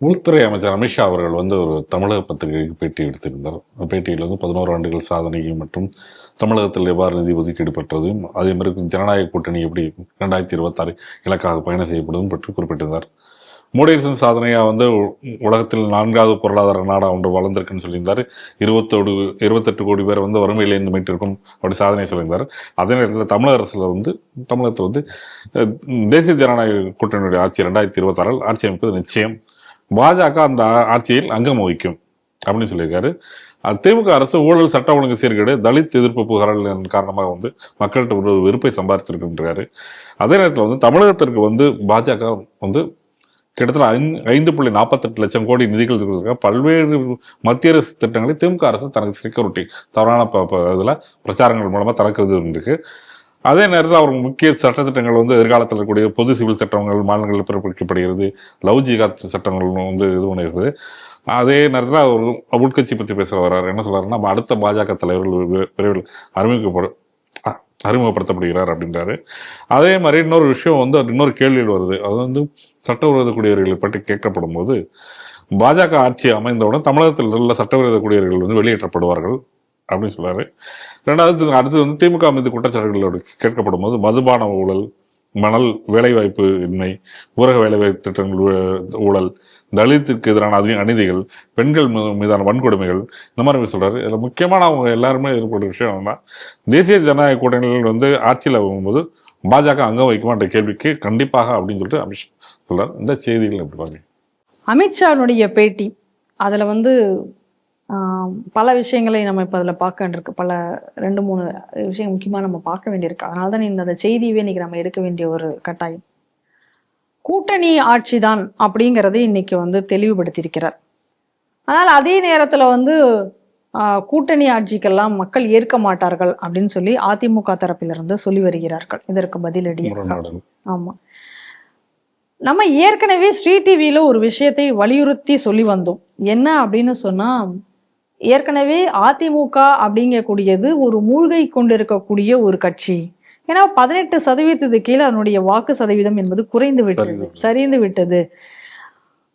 உள்துறை அமைச்சர் அமித்ஷா அவர்கள் வந்து ஒரு தமிழக பத்திரிகைக்கு பேட்டி எடுத்திருந்தார். பேட்டியில் வந்து பதினோரு ஆண்டுகள் சாதனையும் மற்றும் தமிழகத்தில் எவ்வாறு நிதி ஒதுக்கீடு பெற்றதும் அதே மாதிரி ஜனநாயக கூட்டணி எப்படி இரண்டாயிரத்தி இருபத்தாறு இலக்காக பயணம் செய்யப்படுவதும் பற்றி குறிப்பிட்டிருந்தார். மோடியரசின் சாதனையாக வந்து உ- உலகத்தில் நான்காவது பொருளாதார நாடாக ஒன்று வளர்ந்திருக்குன்னு சொல்லியிருந்தார். இருபத்தோடு இருபத்தெட்டு கோடி பேர் வந்து வறுமையிலேருந்து மீட்டிருக்கும் அப்படி சாதனை சொல்லியிருந்தார். அதே நேரத்தில் தமிழக அரசில் வந்து தமிழகத்தில் வந்து தேசிய ஜனநாயக கூட்டணியுடைய ஆட்சி ரெண்டாயிரத்தி இருபத்தாறில் ஆட்சி அமைப்பது நிச்சயம். பாஜக அந்த ஆட்சியில் அங்கம் வகிக்கும் அப்படின்னு சொல்லியிருக்காரு. திமுக அரசு ஊழல் சட்ட ஒழுங்கு சீர்கேடு தலித் எதிர்ப்பு புகார்கள் காரணமாக வந்து மக்கள்கிட்ட ஒரு வெறுப்பை சம்பாதிச்சிருக்கின்றாரு அதே நேரத்தில் வந்து தமிழகத்திற்கு வந்து பாஜக வந்து கிட்டத்தட்ட ஐந்து- ஐந்து புள்ளி நாற்பத்தெட்டு லட்சம் கோடி நிதிகள் இருக்கிறதுக்காக பல்வேறு மத்திய அரசு திட்டங்களை திமுக அரசு தனக்கு செக்யூரிட்டி தவறான ப- பிரச்சாரங்கள் மூலமாக தனக்கு இது இருக்கு. அதே நேரத்தில் அவர் முக்கிய சட்டத்திட்டங்கள் வந்து எதிர்காலத்தில் இருக்கக்கூடிய பொது சிவில் சட்டங்கள் மாநிலங்களில் பிறப்பிக்கப்படுகிறது லவ் ஜிகாத் சட்டங்கள் வந்து இது பண்ணிருக்குது. அதே நேரத்தில் அவர் உட்கட்சி பற்றி பேச வர்றார். என்ன சொல்கிறாருன்னா நம்ம அடுத்த பாஜக தலைவர்கள் விரைவில் அறிமுகப்படும் அறிமுகப்படுத்தப்படுகிறார் அப்படின்றாரு. அதே மாதிரி இன்னொரு விஷயம் வந்து அது இன்னொரு கேள்வியில் வருது. அது வந்து சட்டவிரோத குடியவர்களை பற்றி கேட்கப்படும் போது பாஜக ஆட்சி அமைந்தவுடன் தமிழகத்தில் உள்ள சட்டவிரோத குடியேறிகள் வந்து வெளியேற்றப்படுவார்கள். அப்படின்னு சொல்றாரு. ரெண்டாவது அடுத்து வந்து திமுக மீது குற்றச்சாட்டுகளோடு கேட்கப்படும் போது மதுபான ஊழல் மணல் வேலைவாய்ப்பு இன்மை ஊரக வேலைவாய்ப்பு திட்டங்கள் ஊழல் தலித்துக்கு எதிரான அதிக அநீதிகள் பெண்கள் மீதான வன்கொடுமைகள் இந்த மாதிரி சொல்றாரு. இதில் முக்கியமான அவங்க எல்லாருமே இருக்கக்கூடிய விஷயம் என்னன்னா தேசிய ஜனநாயக கூட்டணிகள் வந்து ஆட்சியில் போகும்போது பாஜக அங்கம் வைக்குமான்ற கேள்விக்கு கண்டிப்பாக அப்படின்னு சொல்லிட்டு அமித்ஷா சொல்றாரு. இந்த செய்திகள் எப்படி பாருங்க. அமித்ஷாவுடைய பேட்டி அதில் வந்து பல விஷயங்களை நம்ம இப்போ அதில் பார்க்க வேண்டியிருக்கு பல ரெண்டு மூணு விஷயம் முக்கியமாக நம்ம பார்க்க வேண்டியிருக்கு. அதனால தான் இந்த செய்தியவே இன்னைக்கு நம்ம எடுக்க வேண்டிய ஒரு கட்டாயம். கூட்டணி ஆட்சி தான் அப்படிங்கிறதை இன்னைக்கு வந்து தெளிவுபடுத்தியிருக்கிறார். ஆனால் அதே நேரத்தில் வந்து கூட்டணி ஆட்சிக்கெல்லாம் மக்கள் ஏற்க மாட்டார்கள் அப்படின்னு சொல்லி அதிமுக தரப்பிலிருந்து சொல்லி வருகிறார்கள். இதற்கு பதிலடியாக முரண்பாடுகள் ஆமா. நம்ம ஏற்கனவே ஸ்ரீ டிவியில ஒரு விஷயத்தை வலியுறுத்தி சொல்லி வந்தோம். என்ன அப்படின்னு சொன்னா ஏற்கனவே அதிமுக அப்படிங்கக்கூடியது ஒரு மூழ்கை கொண்டிருக்கக்கூடிய ஒரு கட்சி. ஏன்னா பதினெட்டு சதவீதத்துக்கு கீழே அதனுடைய வாக்கு சதவீதம் என்பது குறைந்து விட்டது சரிந்து. விட்டது.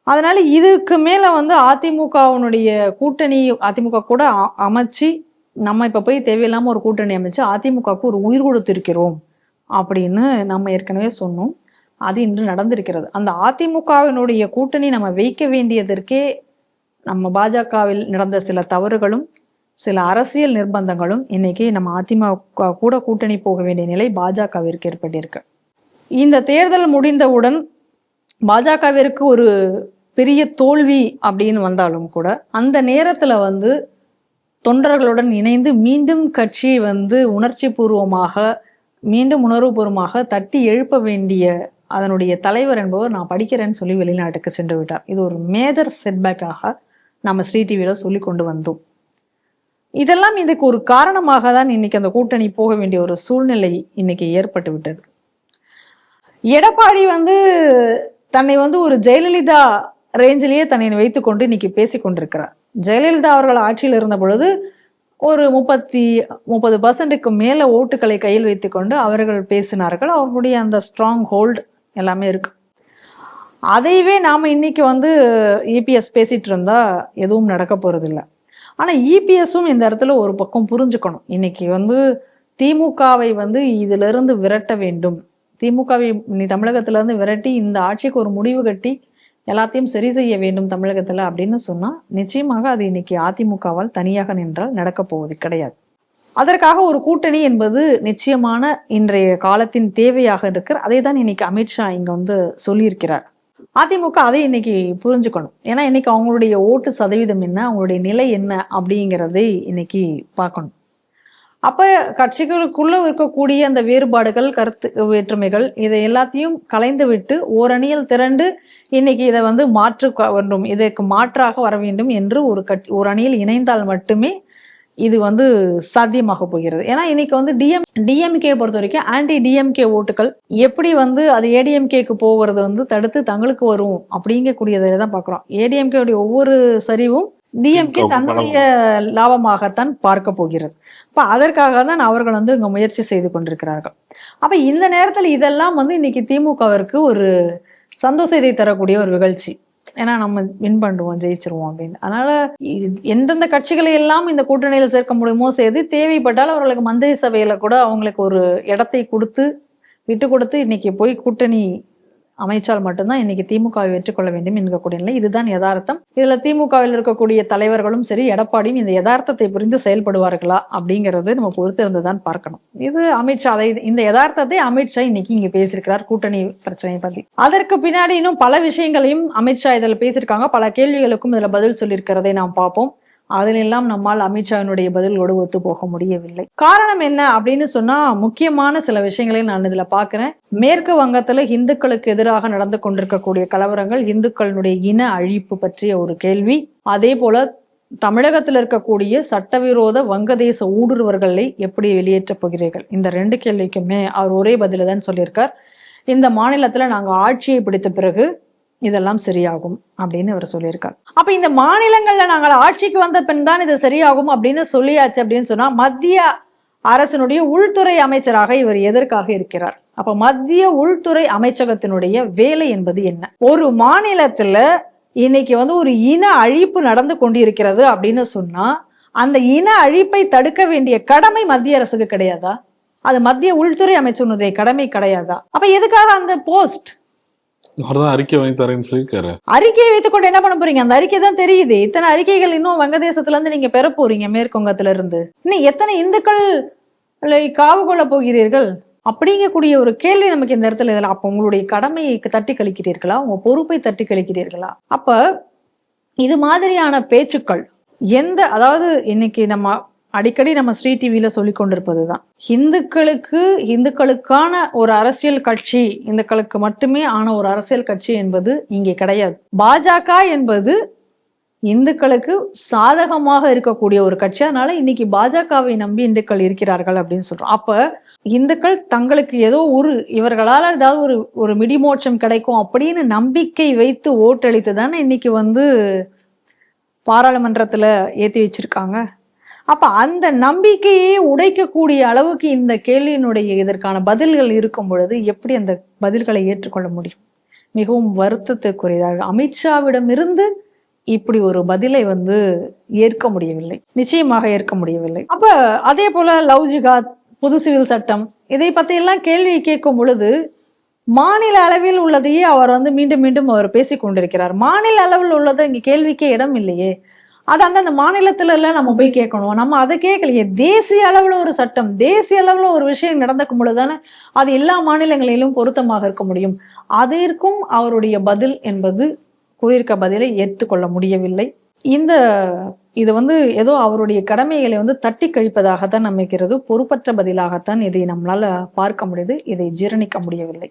அதனால இதுக்கு மேல வந்து அதிமுகவினுடைய கூட்டணி அதிமுக கூட அமைச்சு நம்ம இப்ப போய் தேவையில்லாம ஒரு கூட்டணி அமைச்சு அதிமுகவுக்கு ஒரு உயிர் கொடுத்திருக்கிறோம் அப்படின்னு நம்ம ஏற்கனவே சொன்னோம். அது இன்று நடந்திருக்கிறது. அந்த அதிமுகவினுடைய கூட்டணி நம்ம வைக்க வேண்டியதற்கே நம்ம பாஜகவில் நடந்த சில தவறுகளும் சில அரசியல் நிர்பந்தங்களும் இன்னைக்கு நம்ம அதிமுக கூட கூட்டணி போக வேண்டிய நிலை பாஜகவிற்கு ஏற்பட்டிருக்கு. இந்த தேர்தல் முடிந்தவுடன் பாஜகவிற்கு ஒரு பெரிய தோல்வி அப்படின்னு வந்தாலும் கூட அந்த நேரத்துல வந்து தொண்டர்களுடன் இணைந்து மீண்டும் கட்சி வந்து உணர்ச்சி பூர்வமாக மீண்டும் உணர்வுபூர்வமாக தட்டி எழுப்ப வேண்டிய அதனுடைய தலைவர் என்பவர் நான் படிக்கிறேன்னு சொல்லி வெளிநாட்டுக்கு சென்று விட்டார். இது ஒரு மேஜர் செட்பேக்காக நம்ம ஸ்ரீ டிவியில் சொல்லி கொண்டு வந்தோம். இதெல்லாம் இதுக்கு ஒரு காரணமாக தான் இன்னைக்கு அந்த கூட்டணி போக வேண்டிய ஒரு சூழ்நிலை இன்னைக்கு ஏற்பட்டு விட்டது. எடப்பாடி வந்து தன்னை வந்து ஒரு ஜெயலலிதா ரேஞ்சிலேயே தன்னை வைத்துக்கொண்டு இன்னைக்கு பேசி கொண்டிருக்கிறார். ஜெயலலிதா அவர்கள் ஆட்சியில் இருந்த பொழுது ஒரு முப்பத்தி முப்பது பர்சன்ட்டுக்கு மேலே ஓட்டுகளை கையில் வைத்துக்கொண்டு அவர்கள் பேசினார்கள். அவருடைய அந்த ஸ்ட்ராங் ஹோல்டு எல்லாமே இருக்குது அதையவே நாம் இன்னைக்கு வந்து இபிஎஸ் பேசிட்டு இருந்தா எதுவும் நடக்க போறது ஆனால் ஆனா இபிஎஸும் இந்த இடத்துல ஒரு பக்கம் புரிஞ்சுக்கணும். இன்னைக்கு வந்து திமுகவை வந்து இதிலிருந்து விரட்ட வேண்டும். திமுகவை நீ தமிழகத்திலேருந்து விரட்டி இந்த ஆட்சிக்கு ஒரு முடிவு கட்டி எல்லாத்தையும் சரி செய்ய வேண்டும் தமிழகத்தில் அப்படின்னு சொன்னால் நிச்சயமாக அது இன்னைக்கு அதிமுகவால் தனியாக நின்றால் நடக்கப் போவது கிடையாது. அதற்காக ஒரு கூட்டணி என்பது நிச்சயமான இன்றைய காலத்தின் தேவையாக இருக்கிற அதை தான் இன்னைக்கு அமித்ஷா இங்கே வந்து சொல்லியிருக்கிறார். அதிமுக அதை இன்னைக்கு புரிஞ்சுக்கணும். ஏன்னா இன்னைக்கு அவங்களுடைய ஓட்டு சதவீதம் என்ன அவங்களுடைய நிலை என்ன அப்படிங்கிறதை இன்னைக்கு பார்க்கணும். அப்ப கட்சிகளுக்குள்ள இருக்கக்கூடிய அந்த வேறுபாடுகள் கருத்து வேற்றுமைகள் இதை எல்லாத்தையும் கலைந்து விட்டு ஓரணியில் திரண்டு இன்னைக்கு இதை வந்து மாற்று வேண்டும் இதற்கு மாற்றாக வர வேண்டும் என்று ஒரு கட் ஒரு அணியில் இணைந்தால் மட்டுமே இது வந்து சாத்தியமாக போகிறது. ஏன்னா இன்னைக்கு வந்து டிஎம் டிஎம்கே பொறுத்த வரைக்கும் ஆன்டி டிஎம்கே ஓட்டுகள் எப்படி வந்து அது ஏடிஎம்கேக்கு போகிறது வந்து தடுத்து தங்களுக்கு வரும் அப்படிங்கக்கூடியதை தான் பார்க்குறோம். ஏடிஎம்கே உடைய ஒவ்வொரு சரிவும் டிஎம்கே. தன்னுடைய லாபமாகத்தான் பார்க்க போகிறது. அப்ப அதற்காக தான் அவர்கள் வந்து இங்க முயற்சி செய்து கொண்டிருக்கிறார்கள். அப்ப இந்த நேரத்தில் இதெல்லாம் வந்து இன்னைக்கு திமுகவிற்கு ஒரு சந்தோஷத்தை தரக்கூடிய ஒரு நிகழ்ச்சி ஏன்னா நம்ம வின் பண்ணுவோம் ஜெயிச்சிருவோம் அப்படின்னு. அதனால எந்தெந்த கட்சிகளை எல்லாம் இந்த கூட்டணியில சேர்க்க முடியுமோ சேர்த்து தேவைப்பட்டால் அவர்களுக்கு மந்திரி சபையில கூட அவங்களுக்கு ஒரு இடத்தை கொடுத்து விட்டு கொடுத்து இன்னைக்கு போய் கூட்டணி அமைச்சால் மட்டும்தான் இன்னைக்கு திமுகவை வெற்றிக்கொள்ள வேண்டும் என்கக்கூடிய நிலை. இதுதான் யதார்த்தம். இதுல திமுகவில் இருக்கக்கூடிய தலைவர்களும் சரி எடப்பாடியும் இந்த யதார்த்தத்தை புரிந்து செயல்படுவார்களா அப்படிங்கறது நம்ம பொறுத்திருந்துதான் பார்க்கணும். இது அமித்ஷா அதை இந்த யதார்த்தத்தை அமித்ஷா இன்னைக்கு இங்க பேசியிருக்கிறார் கூட்டணி பிரச்சனையை பத்தி. அதற்கு பின்னாடி இன்னும் பல விஷயங்களையும் அமித்ஷா இதில் பேசியிருக்காங்க. பல கேள்விகளுக்கும் இதுல பதில் சொல்லியிருக்கிறதை நாம் பார்ப்போம். அதிலெல்லாம் நம்மால் அமித்ஷாவினுடைய பதில்களோடு ஒத்து போக முடியவில்லை. காரணம் என்ன அப்படின்னு சொன்னா முக்கியமான சில விஷயங்களை நான் இதுல பாக்குறேன் மேற்கு வங்கத்துல இந்துக்களுக்கு எதிராக நடந்து கொண்டிருக்கக்கூடிய கலவரங்கள் இந்துக்களுடைய இன அழிப்பு பற்றிய ஒரு கேள்வி. அதே போல தமிழகத்தில் இருக்கக்கூடிய சட்டவிரோத வங்கதேச ஊடுருவர்களை எப்படி வெளியேற்றப் போகிறீர்கள்? இந்த ரெண்டு கேள்விக்குமே அவர் ஒரே பதில தான் சொல்லியிருக்கார். இந்த மாநிலத்துல நாங்க ஆட்சியை பிடித்த பிறகு இதெல்லாம் சரியாகும் அப்படின்னு அவர் சொல்லியிருக்கார். அப்ப இந்த மாநிலங்கள்ல நாங்கள் ஆட்சிக்கு வந்த பின் தான் இது சரியாகும் அப்படின்னு சொல்லியாச்சு அப்படின்னு சொன்னா மத்திய அரசினுடைய உள்துறை அமைச்சராக இவர் எதற்காக இருக்கிறார்? அப்ப மத்திய உள்துறை அமைச்சகத்தினுடைய வேலை என்பது என்ன? ஒரு மாநிலத்துல இன்னைக்கு வந்து ஒரு இன அழிப்பு நடந்து கொண்டிருக்கிறது அப்படின்னு சொன்னா அந்த இன அழிப்பை தடுக்க வேண்டிய கடமை மத்திய அரசுக்கு கிடையாதா? அது மத்திய உள்துறை அமைச்சனுடைய கடமை கிடையாதா? அப்ப எதுக்காக அந்த போஸ்ட் அறிக்கை வாங்கி தரேன்னு சொல்லியிருக்காரு. அறிக்கையை வைத்துக்கொண்டு என்ன பண்ண போறீங்க? அந்த அறிக்கை தான் தெரியுது. இத்தனை அறிக்கைகள் இன்னும் வங்கதேசத்துல இருந்து நீங்க பெற போறீங்க மேற்குவங்கத்துல இருந்து இன்னும் எத்தனை இந்துக்கள் காவு கொள்ள போகிறீர்கள்? அப்படிங்கக்கூடிய ஒரு கேள்வி நமக்கு இந்த இடத்துல இதில். அப்போ உங்களுடைய கடமையை தட்டி கழிக்கிறீர்களா? உங்க பொறுப்பை தட்டி கழிக்கிறீர்களா? அப்ப இது மாதிரியான பேச்சுக்கள் எந்த அதாவது இன்னைக்கு நம்ம அடிக்கடி நம்ம ஸ்ரீ டிவியில சொல்லி கொண்டிருப்பதுதான். இந்துக்களுக்கு இந்துக்களுக்கான ஒரு அரசியல் கட்சி இந்துக்களுக்கு மட்டுமே ஆன ஒரு அரசியல் கட்சி என்பது இங்கே கிடையாது. பாஜக என்பது இந்துக்களுக்கு சாதகமாக இருக்கக்கூடிய ஒரு கட்சி. அதனால இன்னைக்கு பாஜகவை நம்பி இந்துக்கள் இருக்கிறார்கள் அப்படின்னு சொல்றோம். அப்ப இந்துக்கள் தங்களுக்கு ஏதோ ஒரு இவர்களால் ஏதாவது ஒரு ஒரு மிடிமோட்சம் கிடைக்கும் அப்படின்னு நம்பிக்கை வைத்து ஓட்டளித்து தானே இன்னைக்கு வந்து பாராளுமன்றத்துல ஏத்தி வச்சிருக்காங்க. அப்ப அந்த நம்பிக்கையே உடைக்கக்கூடிய அளவுக்கு இந்த கேள்வியினுடைய இதற்கான பதில்கள் இருக்கும் பொழுது எப்படி அந்த பதில்களை ஏற்றுக்கொள்ள முடியும்? மிகவும் வருத்தத்துக்குரியதாக. அமித்ஷாவிடமிருந்து இப்படி ஒரு பதிலை வந்து ஏற்க முடியவில்லை. நிச்சயமாக ஏற்க முடியவில்லை. அப்ப அதே போல லவ் ஜிகாத் பொது சிவில் சட்டம் இதை பத்தி எல்லாம் கேள்வி கேட்கும் பொழுது மாநில அளவில் உள்ளதையே அவர் வந்து மீண்டும் மீண்டும் அவர் பேசிக் கொண்டிருக்கிறார் மாநில அளவில் உள்ளதை இங்க கேள்விக்கே இடம் இல்லையே. அது அந்தந்த மாநிலத்துல எல்லாம் நம்ம போய் கேட்கணும். நம்ம அதை கேட்கலையே. தேசிய அளவில் ஒரு சட்டம் தேசிய அளவில் ஒரு விஷயம் நடந்துக்கும் பொழுதுதானே அது எல்லா மாநிலங்களிலும் பொருத்தமாக இருக்க முடியும். அதற்கும் அவருடைய பதில் என்பது கூறியிருக்க பதிலை ஏற்றுக்கொள்ள முடியவில்லை. இந்த இது வந்து ஏதோ அவருடைய கடமைகளை வந்து தட்டி கழிப்பதாகத்தான் அமைக்கிறது பொறுப்பற்ற பதிலாகத்தான் இதை நம்மளால பார்க்க முடியுது. இதை ஜீரணிக்க முடியவில்லை.